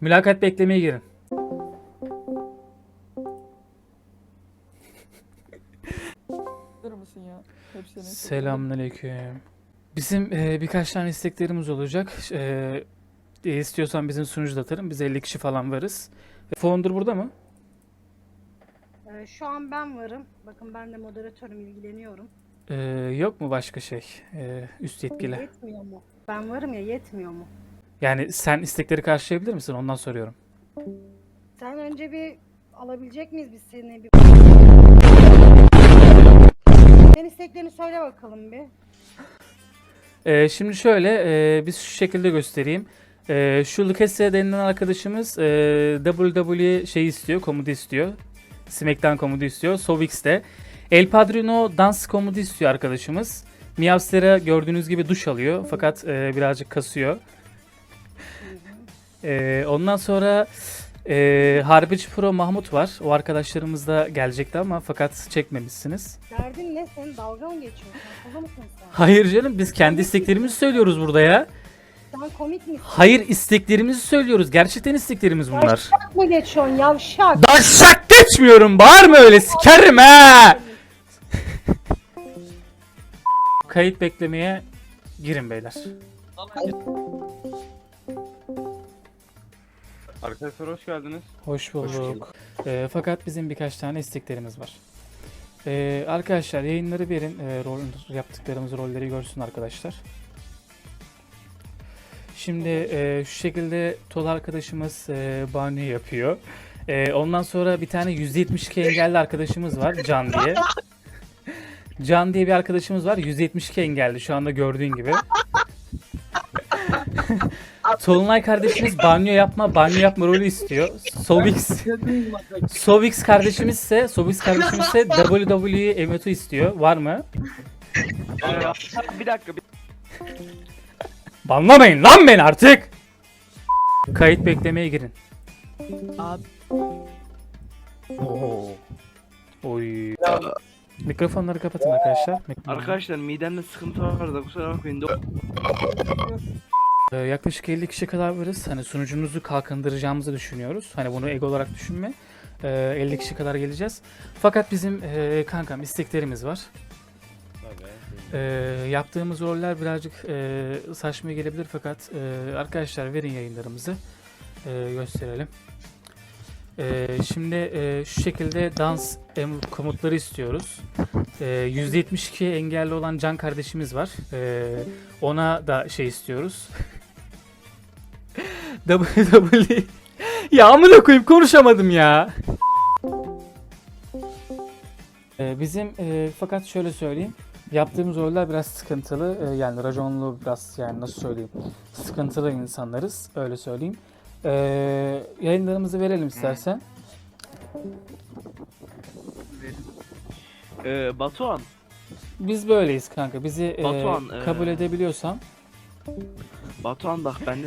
Mülakat beklemeye girin. Dur musun ya? Hepsini. Selamünaleyküm. Bizim e, birkaç tane isteklerimiz olacak. E, e, istiyorsan bizim sunucu da atarım. Biz 50 kişi falan varız. Founder burada mı? Ee, şu an ben varım. Bakın ben de moderatörüm, ilgileniyorum. E, yok mu başka şey? E, üst yetkili. Yetmiyor mu? Ben varım ya yetmiyor mu? Yani sen istekleri karşılayabilir misin? Ondan soruyorum. Sen önce bir alabilecek miyiz biz seni bir... Sen isteklerini söyle bakalım bir. E, şimdi şöyle, e, biz şu şekilde göstereyim. E, şu Lucasya denilen arkadaşımız e, WWE şey istiyor, komutu istiyor. Smackdown komutu istiyor. Sovix de. El Padrino dans komutu istiyor arkadaşımız. Miavster'a gördüğünüz gibi duş alıyor fakat e, birazcık kasıyor. E, ondan sonra e, Harbici Pro Mahmut var. O arkadaşlarımız da gelecekti ama fakat çekmemişsiniz. Derdin ne? Senin dalga mı geçiyorsun? Kafa mısın sen? Hayır canım biz kendi isteklerimizi söylüyoruz burada ya. Sen komik misin? Hayır isteklerimizi söylüyoruz. Gerçekten isteklerimiz bunlar. Yavşak mı geçiyorsun yavşak? Daşak geçmiyorum. Bağırma öyle sikerim ha. Kayıt beklemeye girin beyler. Arkadaşlar hoş geldiniz. Hoş bulduk. Ee, fakat bizim birkaç tane isteklerimiz var. Ee, arkadaşlar yayınları verin. Ee, rol, yaptıklarımız rolleri görsün arkadaşlar. Şimdi e, şu şekilde Tol arkadaşımız e, banyo yapıyor. E, ondan sonra bir tane 172 engelli arkadaşımız var Can diye. Can diye bir arkadaşımız var 172 engelli şu anda gördüğün gibi. Tolunay kardeşimiz banyo yapma, banyo yapma rolü istiyor. Sovix Sovix kardeşimiz ise Sovix kardeşimiz ise WWE emotu istiyor. Var mı? bir dakika. Bir... Banlamayın lan beni artık. Kayıt beklemeye girin. Abi. Oo. Oy. Mikrofonları kapatın arkadaşlar. Mikrofonları- Arkadaşlar midemde sıkıntı var da kusura bakmayın. Ee, yaklaşık 50 kişi kadar varız. Hani sunucumuzu kalkındıracağımızı düşünüyoruz. Hani bunu ego olarak düşünme. Ee, 50 kişi kadar geleceğiz. Fakat bizim e, kankam isteklerimiz var. Ee, yaptığımız roller birazcık e, saçma gelebilir fakat e, arkadaşlar verin yayınlarımızı e, gösterelim. E, şimdi e, şu şekilde dans komutları istiyoruz. E, 172 engelli olan Can kardeşimiz var. E, ona da şey istiyoruz. WWE Ya amına koyayım konuşamadım ya. E, bizim e, fakat şöyle söyleyeyim. Yaptığımız roller biraz sıkıntılı. Ee, yani raconlu biraz yani nasıl söyleyeyim. Sıkıntılı insanlarız. Öyle söyleyeyim. Ee, yayınlarımızı verelim istersen. Ee, Batuhan. Biz böyleyiz kanka. Bizi e, Batuhan, e, kabul edebiliyorsan. Batuhan bak bende